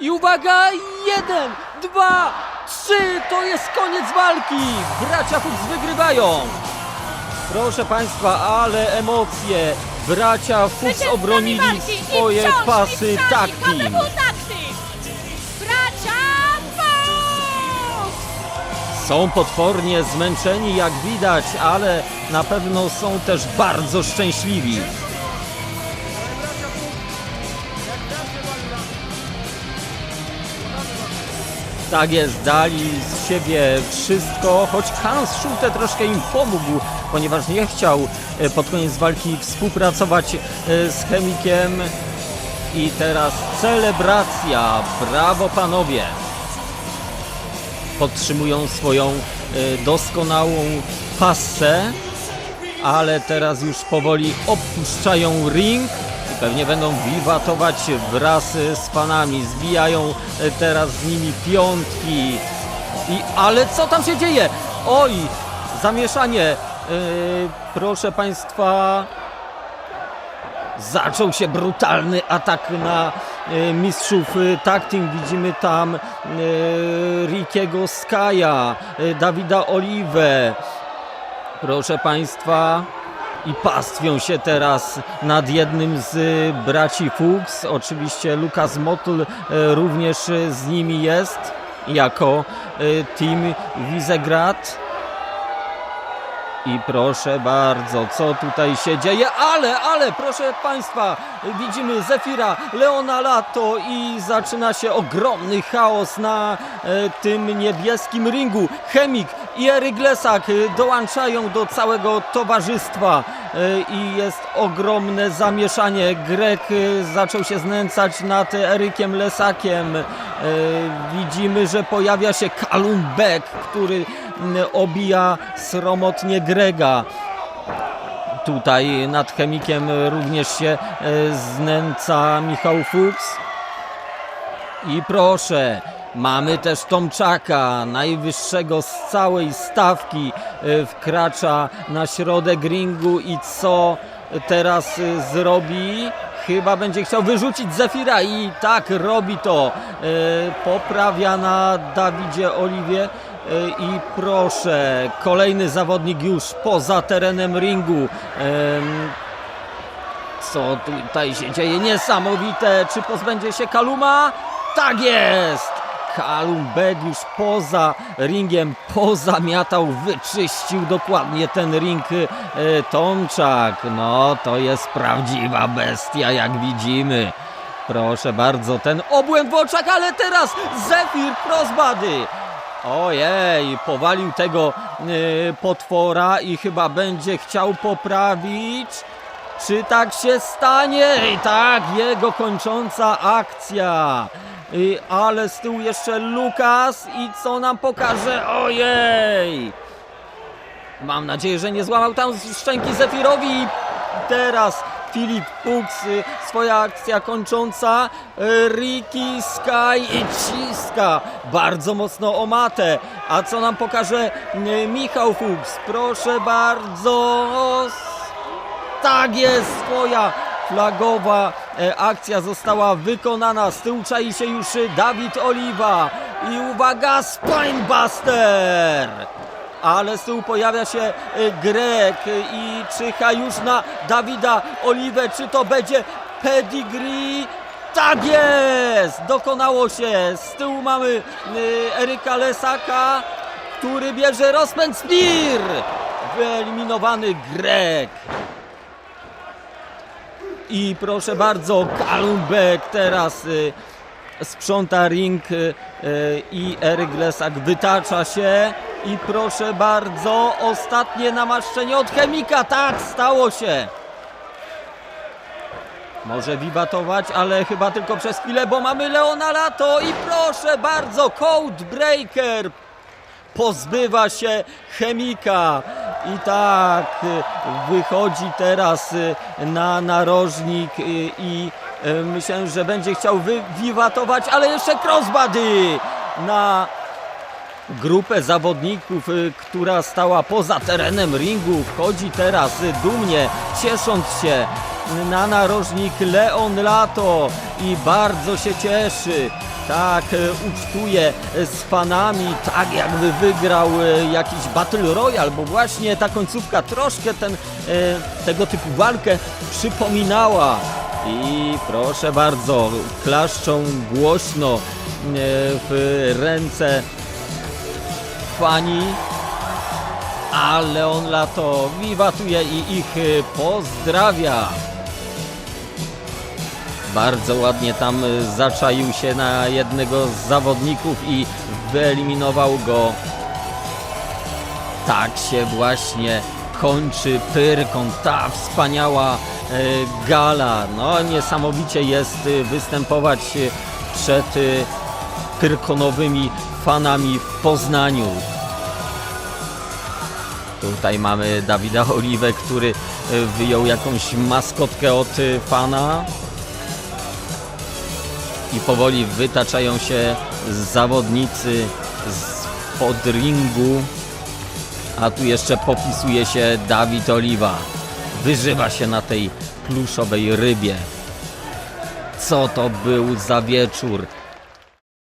I uwaga, jeden, dwa, trzy, to jest koniec walki! Bracia Fuchs wygrywają! Proszę Państwa, ale emocje! Bracia Fuchs obronili swoje pasy tak team. Bracia Fuchs! Są potwornie zmęczeni, jak widać, ale na pewno są też bardzo szczęśliwi. Tak jest, dali z siebie wszystko, choć Hans Schulte troszkę im pomógł, ponieważ nie chciał e, pod koniec walki współpracować e, z chemikiem. I teraz celebracja. Brawo panowie! podtrzymują swoją e, doskonałą passę, ale teraz już powoli opuszczają ring pewnie będą wiwatować wraz z fanami. Zbijają e, teraz z nimi piątki. I ale co tam się dzieje? Oj, zamieszanie. E, proszę państwa, Zaczął się brutalny atak na e, mistrzów tag team. Widzimy tam Rickiego Skaja, e, Dawida Oliwę. Proszę Państwa. I pastwią się teraz nad jednym z e, braci Fuchs. Oczywiście Lukas Motl e, również z nimi jest jako e, team Wizegrad. I proszę bardzo, co tutaj się dzieje, ale, ale, proszę Państwa, widzimy Zefira, Leona Lato i zaczyna się ogromny chaos na e, tym niebieskim ringu. Chemik i Eryk Lesak e, dołączają do całego towarzystwa e, i jest ogromne zamieszanie. Grek e, zaczął się znęcać nad Erykiem Lesakiem. Widzimy, że pojawia się Kalum Beck, który obija sromotnie Grega. Tutaj nad chemikiem również się e, znęca Michał Fuchs. I proszę, mamy też Tomczaka, najwyższego z całej stawki, e, wkracza na środek ringu i co teraz e, zrobi? Chyba będzie chciał wyrzucić Zefira i tak robi to. Poprawia na Dawidzie Oliwie. E, I proszę, kolejny zawodnik już poza terenem ringu. Co tutaj się dzieje? Niesamowite! Czy pozbędzie się Kaluma? Tak jest! Kalum Beck już poza ringiem pozamiatał, wyczyścił dokładnie ten ring e, Tomczak. No to jest prawdziwa bestia, jak widzimy. Proszę bardzo, ten obłęd w oczach, ale teraz Zefir Crossbody. Ojej, powalił tego e, potwora i chyba będzie chciał poprawić. Czy tak się stanie? I tak, jego kończąca akcja. I, ale z tyłu jeszcze Lukas i co nam pokaże? Ojej! Mam nadzieję, że nie złamał tam szczęki Zefirowi. Teraz Filip Fuchs, y, swoja akcja kończąca. Y, Ricky Sky i ciska bardzo mocno o matę. A co nam pokaże y, Michał Fuchs? Proszę bardzo. Tak jest, swoja flagowa akcja została wykonana. Z tyłu czai się już Dawid Oliwa. I uwaga, Spinebuster! Ale z tyłu pojawia się e, Grek e, i czyha już na Dawida Oliwę. Czy to będzie pedigree? Tak jest! Dokonało się. Z tyłu mamy e, Eryka Lesaka, który bierze rozpęd Spear. Wyeliminowany Grek. I proszę bardzo, Kalumbek teraz y, sprząta ring y, y, i Eryk Lesak wytacza się. I proszę bardzo, ostatnie namaszczenie od chemika. Tak, stało się. Może wiwatować, ale chyba tylko przez chwilę, bo mamy Leona Lato i proszę bardzo, Code Breaker pozbywa się chemika. I tak y, wychodzi teraz y, na narożnik y, i myślę, że będzie chciał wywiwatować, ale jeszcze crossbody na grupę zawodników, y, która stała poza terenem ringu. Wchodzi teraz y, dumnie, ciesząc się na narożnik Leon Lato i bardzo się cieszy. Tak, e, ucztuje z fanami, tak jakby wygrał e, jakiś Battle Royale, bo właśnie ta końcówka troszkę ten, tego typu walkę przypominała. I proszę bardzo, klaszczą głośno w ręce fani, a Leon Lato wiwatuje i ich y, pozdrawia. Bardzo ładnie tam y, zaczaił się na jednego z zawodników i wyeliminował go. Tak się właśnie kończy Pyrkon, ta wspaniała y, gala. No niesamowicie jest występować przed Pyrkonowymi fanami w Poznaniu. Tutaj mamy Dawida Oliwę, który y, wyjął jakąś maskotkę od y, fana. I powoli wytaczają się zawodnicy z pod ringu. A tu jeszcze popisuje się Dawid Oliwa. Wyżywa się na tej pluszowej rybie. Co to był za wieczór?